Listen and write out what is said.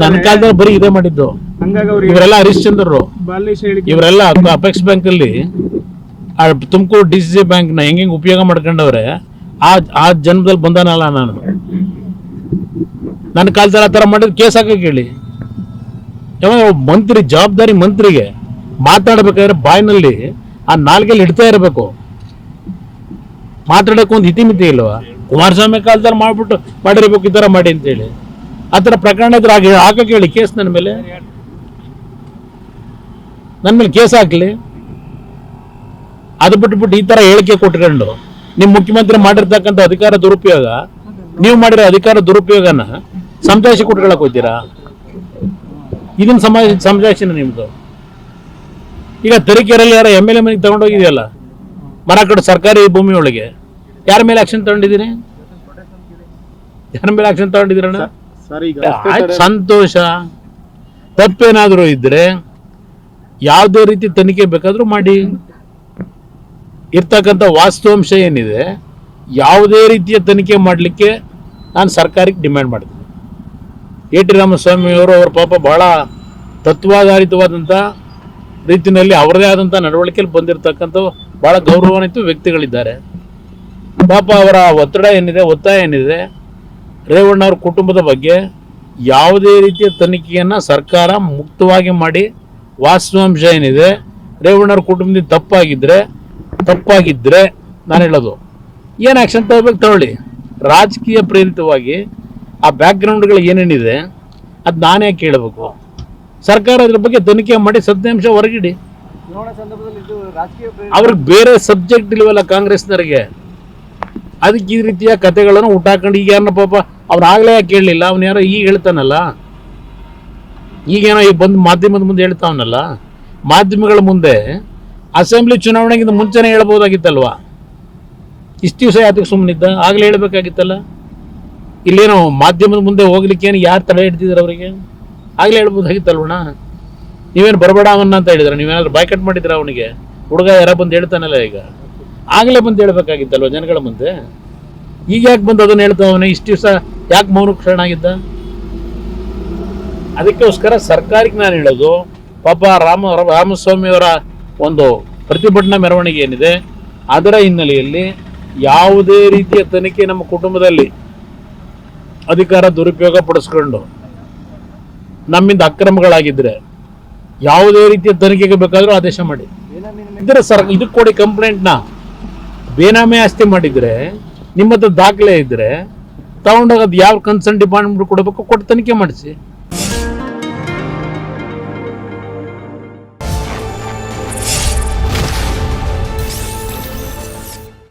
ನನ್ನ ಕಾಲದಲ್ಲಿ ಬರೀ ಇದೇ ಮಾಡಿದ್ದು. ಇವರೆಲ್ಲ ಹರಿಶ್ಚಂದ್ರರು. ಇವರೆಲ್ಲ ಅಪೆಕ್ಸ್ ಬ್ಯಾಂಕ್ ಅಲ್ಲಿ ತುಮಕೂರು ಡಿ ಸಿ ಸಿ ಬ್ಯಾಂಕ್ನ ಹೆಂಗ್ ಉಪಯೋಗ ಮಾಡ್ಕೊಂಡವ್ರೆ ಆ ಆ ಜನ್ಮದಲ್ಲಿ ಬಂದಾನಲ್ಲ ನಾನು. ನನ್ನ ಕಾಲದಲ್ಲಿ ಆ ಥರ ಮಾಡಿದ್ರೆ ಕೇಸ್ ಹಾಕಕ್ಕೆ ಕೇಳಿ. ಮಂತ್ರಿ ಜವಾಬ್ದಾರಿ ಮಂತ್ರಿಗೆ ಮಾತಾಡ್ಬೇಕಾದ್ರೆ ಬಾಯಿನಲ್ಲಿ ಆ ನಾಲ್ಕಲ್ಲಿ ಇಡ್ತಾ ಇರಬೇಕು. ಮಾತಾಡಕ್ಕೆ ಒಂದು ಇತಿಮಿತಿ ಇಲ್ವಾ? ಕುಮಾರಸ್ವಾಮಿ ಕಾಲದಲ್ಲಿ ಮಾಡ್ಬಿಟ್ಟು ಮಾಡಿರ್ಬೇಕು ಈ ತರ ಮಾಡಿ ಅಂತೇಳಿ. ಥರ ಪ್ರಕರಣ ಇದ್ರೆ ಹಾಕಕ್ಕೆ ಹೇಳಿ ಕೇಸ್ ನನ್ನ ಮೇಲೆ? ನನ್ನ ಮೇಲೆ ಕೇಸ್ ಹಾಕ್ಲಿ? ಅದು ಬಿಟ್ಬಿಟ್ಟು ಈ ತರ ಹೇಳಿಕೆ ಕೊಟ್ಕೊಂಡು ನಿಮ್ಮ ಮುಖ್ಯಮಂತ್ರಿ ಮಾಡಿರ್ತಕ್ಕಂಥ ಅಧಿಕಾರ ದುರುಪಯೋಗ, ನೀವು ಮಾಡಿರೋ ಅಧಿಕಾರ ದುರುಪಯೋಗನ ಸಂತೋಷ ಕೊಟ್ಕೊಳಕ್ ಹೋಗ್ತೀರಾ ಇದನ್ನ ಸಮಾಜ ಸಮಜಾಯಿಸಿನ ನಿಮ್ದು. ಈಗ ತರೀಕೆರೆಯಲ್ಲಿ ಯಾರ ಎಂ ಎಲ್ ಎ ಮನೆಗೆ ತಗೊಂಡೋಗಿದೆಯಲ್ಲ? ಮರ ಕಡೆ ಸರ್ಕಾರಿ ಒಳಗೆ. ಯಾರ ಮೇಲೆ ಆಕ್ಷನ್ ತಗೊಂಡಿದ್ದೀರಿ? ಯಾರ ಮೇಲೆ ಆಕ್ಷನ್ ತಗೊಂಡಿದ್ದೀರಣ್ಣ? ಆಯ್ತು ಸಂತೋಷ. ತಪ್ಪೇನಾದರೂ ಇದ್ರೆ ಯಾವುದೇ ರೀತಿ ತನಿಖೆ ಬೇಕಾದ್ರೂ ಮಾಡಿ. ಇರ್ತಕ್ಕಂಥ ವಾಸ್ತವಾಂಶ ಏನಿದೆ ಯಾವುದೇ ರೀತಿಯ ತನಿಖೆ ಮಾಡಲಿಕ್ಕೆ ನಾನು ಸರ್ಕಾರಕ್ಕೆ ಡಿಮ್ಯಾಂಡ್ ಮಾಡ್ತೀನಿ. ಎ ಟಿ ರಾಮಸ್ವಾಮಿಯವರು ಅವ್ರ ಪಾಪ ಬಹಳ ತತ್ವಾಧಾರಿತವಾದಂಥ ರೀತಿಯಲ್ಲಿ ಅವರದೇ ಆದಂಥ ನಡವಳಿಕೆಯಲ್ಲಿ ಬಂದಿರತಕ್ಕಂಥ ಭಾಳ ಗೌರವಾನ್ವಿತ ವ್ಯಕ್ತಿಗಳಿದ್ದಾರೆ. ಪಾಪ ಅವರ ಒತ್ತಡ ಏನಿದೆ ಒತ್ತಾಯ ಏನಿದೆ ರೇವಣ್ಣ ಅವ್ರ ಕುಟುಂಬದ ಬಗ್ಗೆ ಯಾವುದೇ ರೀತಿಯ ತನಿಖೆಯನ್ನು ಸರ್ಕಾರ ಮುಕ್ತವಾಗಿ ಮಾಡಿ ವಾಸ್ತವಾಂಶ ಏನಿದೆ, ರೇವಣ್ಣವ್ರ ಕುಟುಂಬದಿಂದ ತಪ್ಪಾಗಿದ್ದರೆ ತಪ್ಪಾಗಿದ್ದರೆ ನಾನು ಹೇಳೋದು. ಏನು ಆ್ಯಕ್ಷನ್ ತಗೋಬೇಕು ತಗೊಳ್ಳಿ. ರಾಜಕೀಯ ಪ್ರೇರಿತವಾಗಿ ಆ ಬ್ಯಾಕ್ಗ್ರೌಂಡ್ಗಳು ಏನೇನಿದೆ, ಅದು ನಾನೇ ಕೇಳಬೇಕು. ಸರ್ಕಾರ ಅದ್ರ ಬಗ್ಗೆ ತನಿಖೆ ಮಾಡಿ ಸತ್ಯಾಂಶ ಹೊರಗಿಡಿ. ಅವ್ರಿಗೆ ಬೇರೆ ಸಬ್ಜೆಕ್ಟ್ ಇಲ್ವಲ್ಲ ಕಾಂಗ್ರೆಸ್ನವರಿಗೆ? ಅದಕ್ಕೆ ಈ ರೀತಿಯ ಕತೆಗಳನ್ನು ಹುಟ್ಟಾಕೊಂಡು ಈಗ ಯಾರನ್ನ ಪಾಪ ಅವ್ನು ಆಗಲೇ ಯಾಕೆ ಕೇಳಲಿಲ್ಲ, ಅವ್ನು ಯಾರೋ ಈಗ ಹೇಳ್ತಾನಲ್ಲ. ಈಗೇನೋ ಈಗ ಬಂದು ಮಾಧ್ಯಮದ ಮುಂದೆ ಹೇಳ್ತಾವನಲ್ಲ. ಮಾಧ್ಯಮಗಳ ಮುಂದೆ ಅಸೆಂಬ್ಲಿ ಚುನಾವಣೆಗಿಂತ ಮುಂಚೆನೇ ಹೇಳ್ಬೋದಾಗಿತ್ತಲ್ವಾ? ಇಷ್ಟು ದಿವಸ ಯಾತಕ್ಕೆ ಸುಮ್ಮನಿದ್ದ ಆಗಲೇ ಹೇಳಬೇಕಾಗಿತ್ತಲ್ಲ? ಇಲ್ಲೇನೋ ಮಾಧ್ಯಮದ ಮುಂದೆ ಹೋಗ್ಲಿಕ್ಕೆ ಏನು ಯಾರು ತಡೆ ಹಿಡ್ತಿದ್ರು ಅವರಿಗೆ? ಆಗಲೇ ಹೇಳ್ಬೋದಾಗಿತ್ತಲ್ವಣ ನೀವೇನು ಬರಬೇಡ ಅವನ್ನ ಅಂತ ಹೇಳಿದ್ರೆ? ನೀವೇನಾದ್ರೂ ಬಾಯ್ಕಟ್ ಮಾಡಿದ್ರ ಅವನಿಗೆ? ಹುಡುಗ ಯಾರ ಬಂದು ಹೇಳ್ತಾನಲ್ಲ ಈಗ. ಆಗಲೇ ಬಂದು ಹೇಳ್ಬೇಕಾಗಿತ್ತಲ್ವ ಜನಗಳ ಮುಂದೆ? ಈಗ ಯಾಕೆ ಬಂದು ಅದನ್ನು ಹೇಳ್ತಾವನೆ ಇಷ್ಟು ದಿವಸ ಯಾಕೆ ಮೌನ ಕ್ಷಣ ಅದಕ್ಕೋಸ್ಕರ ಸರ್ಕಾರಕ್ಕೆ ನಾನು ಹೇಳೋದು, ಪಾಪ ರಾಮ, ರಾಮಸ್ವಾಮಿಯವರ ಒಂದು ಪ್ರತಿಭಟನಾ ಮೆರವಣಿಗೆ ಏನಿದೆ, ಅದರ ಹಿನ್ನೆಲೆಯಲ್ಲಿ ಯಾವುದೇ ರೀತಿಯ ತನಿಖೆ ನಮ್ಮ ಕುಟುಂಬದಲ್ಲಿ ಅಧಿಕಾರ ದುರುಪಯೋಗ ಪಡಿಸ್ಕೊಂಡು, ನಮ್ಮಿಂದ ಅಕ್ರಮಗಳಾಗಿದ್ರೆ ಯಾವುದೇ ರೀತಿಯ ತನಿಖೆಗೆ ಬೇಕಾದರೂ ಆದೇಶ ಮಾಡಿ. ಇದ್ರೆ ಸರ್ ಇದಕ್ಕೆ ಕೊಡಿ ಕಂಪ್ಲೇಂಟ್ನ. ಬೇನಾಮೆ ಆಸ್ತಿ ಮಾಡಿದರೆ, ನಿಮ್ಮ ಹತ್ರ ದಾಖಲೆ ಇದ್ರೆ ತಗೊಂಡೋಗಿ ಅದು ಯಾವ ಕನ್ಸರ್ನ್ ಡಿಪಾರ್ಟ್ಮೆಂಟ್ ಕೊಡಬೇಕು ಕೊಟ್ಟು ತನಿಖೆ ಮಾಡಿಸಿ.